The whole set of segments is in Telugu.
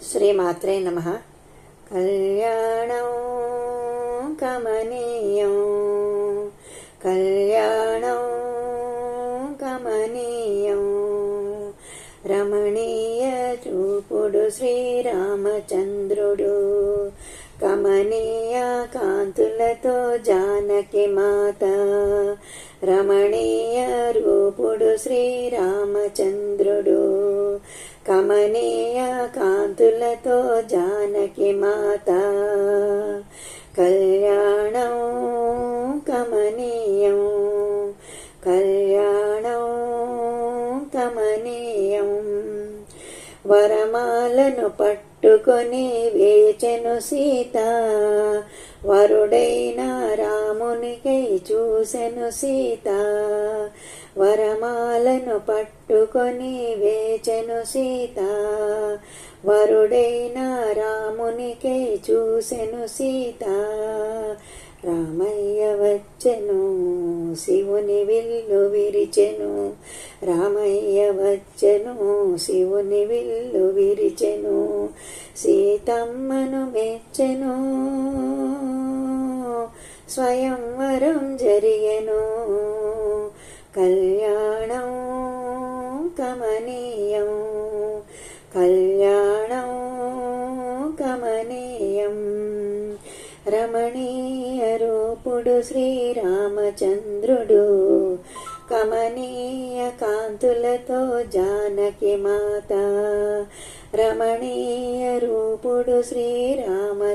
శ్రీమాత్రే నమ కళ్యాణం కమనీయం కళ్యాణం కమనీయం రమణీయ చూపుడు శ్రీరామచంద్రుడు కమనీయ కాంతులతో జానకి మాత రమణీయ రూపుడు శ్రీరామచంద్రుడు కమనీయ కాంతులతో జానకి మాత. కళ్యాణం కమనీయం కళ్యాణం కమనీయం. వరమాలను పట్టుకొని వేచెను సీత. వరుడైన రామునికై చూసెను సీత. వరమాలను పట్టుకొని వేచెను సీత. వరుడైన రామునికే చూసెను సీత. రామయ్య వచ్చెను శివుని విల్లు విరిచెను. రామయ్య వచ్చెను శివుని విల్లు విరిచెను. సీతమ్మను మెచ్చెను స్వయంవరం జరిగెను. కళ్యాణం కమనీయం. కళ్యాణం కమనీయం. రమణీయ రూపుడు శ్రీరామచంద్రుడు కమనీయ కాంతులతో జానకి మాత. రమణీయ రూపుడు శ్రీరామచంద్రుడు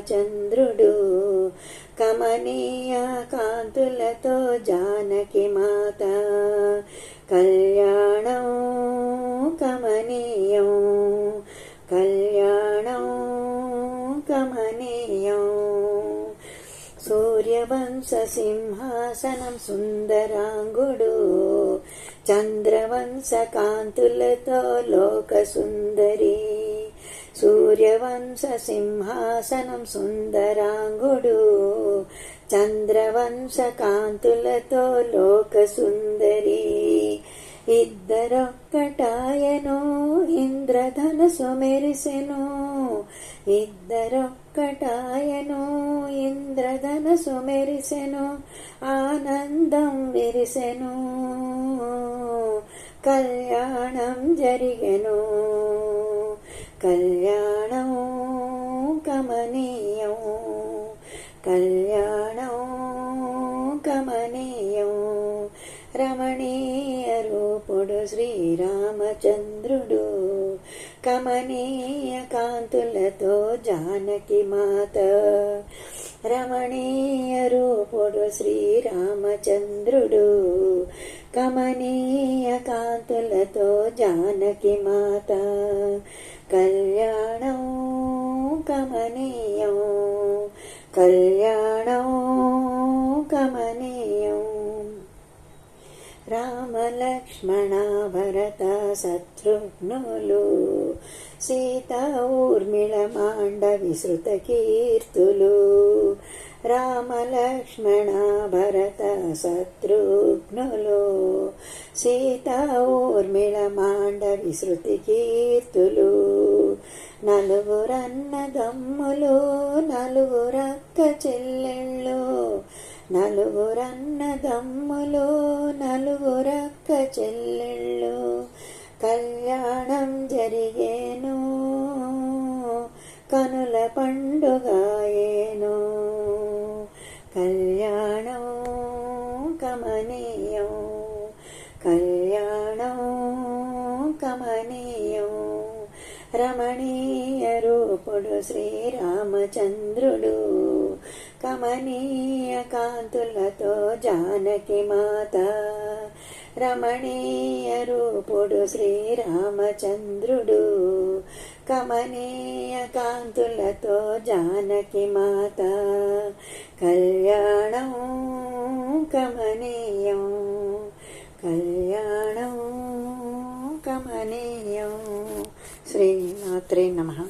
కమనీయ కాంతులతో జానకి మాత. కమనీయం కళ్యాణం కమనీయం సూర్యవంశ సింహాసనం సుందరాంగుడు చంద్రవంశ కాంతులతో లోక సుందరి సూర్యవంశ సింహాసనం సుందరాంగుడు చంద్రవంశ కాంతులతో లోక సుందరి ఇద్దరొక్కట మనసు మెరిసెను ఇద్దరొక్కటాయను. ఇంద్రధనసు మెరిసెను ఆనందం విరిసెను. కళ్యాణం జరిగెను. కళ్యాణం కమనీయం. కళ్యాణం కమనీయం. రమణీయ రూపుడు శ్రీరామచంద్రుడు. కమనీయ కాంతులతో జానకి మాత. రమణీయ రూపుడు శ్రీరామచంద్రుడు. కమనీయ కాంతులతో జానకి మాత. కళ్యాణం కమనీయం. కళ్యాణ లక్ష్మణ భరత శత్రుఘ్నులు సీత ఊర్మిళ మాండ విసృత కీర్తులు రామలక్ష్మణ భరత శత్రుఘ్నులు సీత ఊర్మిళ మాండ విసృతి కీర్తులు నలుగురన్నదమ్ములు నలుగురక్క చెల్లెళ్ళు నలుగురన్నదమ్ములు నలుగురక్క చెల్లెళ్ళు కళ్యాణం జరిగేను కనుల పండుగాయేను. కళ్యాణం కమనీయం కళ్యాణం కమనీయం. రమణీయ రూపుడు శ్రీరామచంద్రుడు కమనీయ కాంతులతో జానకి మాత. రమణీయ రూపుడు శ్రీరామచంద్రుడు. కమనీయ కాంతులతో జానకి మాత. కళ్యాణం కమనీయం. కళ్యాణం కమనీయం. శ్రీమాత్రే నమ.